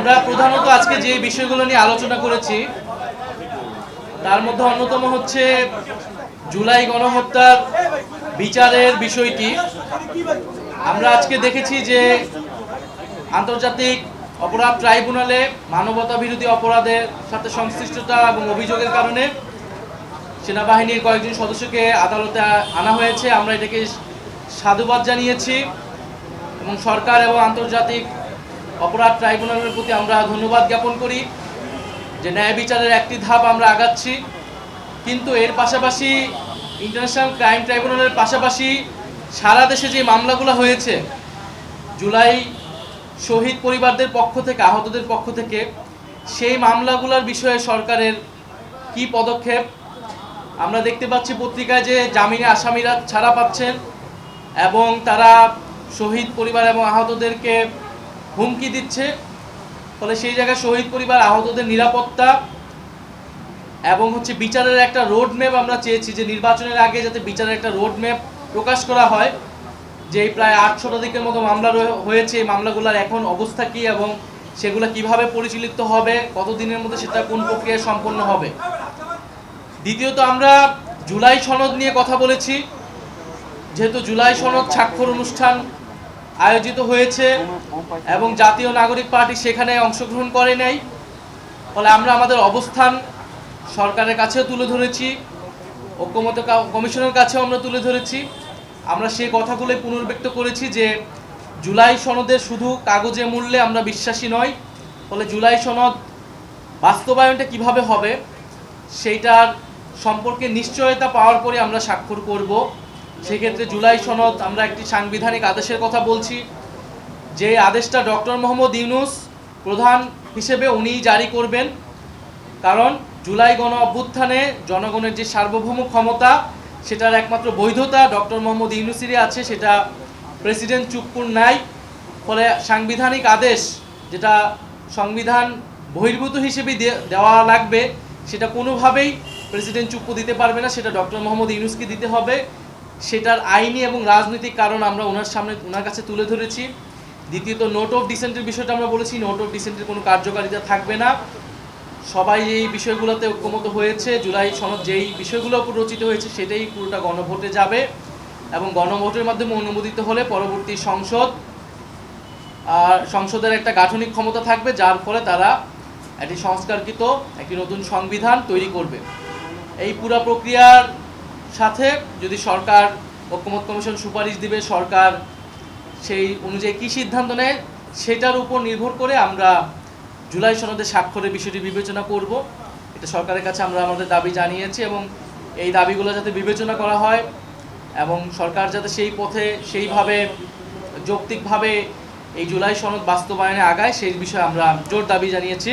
আমরা প্রধানত আজকে যে বিষয়গুলো নিয়ে আলোচনা করেছি, তার মধ্যে অন্যতম হচ্ছে জুলাই গণহত্যার বিচারের বিষয়টি আমরা আজকে দেখেছি যে আন্তর্জাতিক অপরাধ ট্রাইব্যুনালে মানবতা বিরোধী অপরাধের সাথে সংশ্লিষ্টতা এবং অভিযোগের কারণে সেনাবাহিনীর কয়েকজন সদস্যকে আদালতে আনা হয়েছে। আমরা এটাকে সাধুবাদ জানিয়েছি এবং সরকার এবং আন্তর্জাতিক অপরাধ ট্রাইব্যুনালের প্রতি আমরা ধন্যবাদ জ্ঞাপন করি যে ন্যায় বিচারের একটি ধাপ আমরা আগাচ্ছি। কিন্তু এর পাশাপাশি ইন্টারন্যাশনাল ক্রাইম ট্রাইব্যুনালের পাশাপাশি সারা দেশে যে মামলাগুলো হয়েছে, জুলাই শহীদ পরিবারদের পক্ষ থেকে, আহতদের পক্ষ থেকে, সেই মামলাগুলোর বিষয়ে সরকারের কি পদক্ষেপ? আমরা দেখতে পাচ্ছি পত্রিকায় যে জামিনে আসামিরা ছাড়া পাচ্ছেন এবং তারা শহীদ পরিবার এবং আহতদেরকে হুমকি দিচ্ছে। ফলে সেই জায়গায় শহীদ পরিবার, আহতদের নিরাপত্তা এবং হচ্ছে বিচারের একটা রোড ম্যাপ আমরা চেয়েছি যে নির্বাচনের আগে যাতে বিচারের একটা রোড ম্যাপ প্রকাশ করা হয়, যে প্রায় আটশো শতাধিকের মতো মামলা হয়েছে। এই মামলাগুলোর এখন অবস্থা কী এবং সেগুলো কীভাবে পরিচালিত হবে, কতদিনের মধ্যে সেটা কোন প্রক্রিয়ায় সম্পন্ন হবে? দ্বিতীয়ত আমরা জুলাই সনদ নিয়ে কথা বলেছি। যেহেতু জুলাই সনদ স্বাক্ষর অনুষ্ঠান আয়োজিত হয়েছে এবং জাতীয় নাগরিক পার্টি সেখানে অংশগ্রহণ করে নাই। ফলে আমরা আমাদের অবস্থান সরকারের কাছেও তুলে ধরেছি, ঐক্যমত কমিশনের কাছেও আমরা তুলে ধরেছি। আমরা সেই কথাগুলোই পুনর্ব্যক্ত করেছি যে জুলাই সনদের শুধু কাগজে মূল্যে আমরা বিশ্বাসী নই, ফলে জুলাই সনদ বাস্তবায়নটা কীভাবে হবে, সেইটার সম্পর্কে নিশ্চয়তা পাওয়ার পরে আমরা স্বাক্ষর করব। সেক্ষেত্রে জুলাই সনদ আমরা একটি সাংবিধানিক আদেশের কথা বলছি। যে আদেশটা ডক্টর মোহাম্মদ ইউনুস প্রধান হিসেবে উনিই জারি করবেন। কারণ জুলাই গণ অভ্যুত্থানে জনগণের যে সার্বভৌম ক্ষমতা, সেটার একমাত্র বৈধতা ডক্টর মোহাম্মদ ইউনুসিরই আছে, সেটা প্রেসিডেন্ট চুপ্পুর নাই। ফলে সাংবিধানিক আদেশ যেটা সংবিধান বহির্ভূত হিসেবে দেওয়া লাগবে, সেটা কোনোভাবেই প্রেসিডেন্ট চুপ্পু দিতে পারবে না, সেটা ডক্টর মোহাম্মদ ইউনুসকে দিতে হবে। সেটার আইনি এবং রাজনৈতিক কারণ আমরা ওনার সামনে, ওনার কাছে তুলে ধরেছি। দ্বিতীয়ত নোট অফ ডিসেন্টের বিষয়টা আমরা বলেছি নোট অফ ডিসেন্টের কোনো কার্যকারিতা থাকবে না। সবাই এই বিষয়গুলোতে ঐক্যমত হয়েছে। জুলাই সনদ যেই বিষয়গুলো রচিত হয়েছে, সেটাই পুরোটা গণভোটে যাবে এবং গণভোটের মাধ্যমে অনুমোদিত হলে পরবর্তী সংসদ, আর সংসদের একটা গাঠনিক ক্ষমতা থাকবে, যার ফলে তারা একটি সংস্কারকৃত, একটি নতুন সংবিধান তৈরি করবে। এই পুরো প্রক্রিয়ার সাথে যদি সরকার, ঐক্যমত কমিশন সুপারিশ দিবে, সরকার সেই অনুযায়ী কী সিদ্ধান্ত নেয়, সেটার উপর নির্ভর করে আমরা জুলাই সনদে স্বাক্ষরের বিষয়টি বিবেচনা করব। এটা সরকারের কাছে আমরা আমাদের দাবি জানিয়েছি এবং এই দাবিগুলো যাতে বিবেচনা করা হয় এবং সরকার যাতে সেই পথে সেইভাবে যৌক্তিকভাবে এই জুলাই সনদ বাস্তবায়নে আগায়, সেই বিষয়ে আমরা জোর দাবি জানিয়েছি।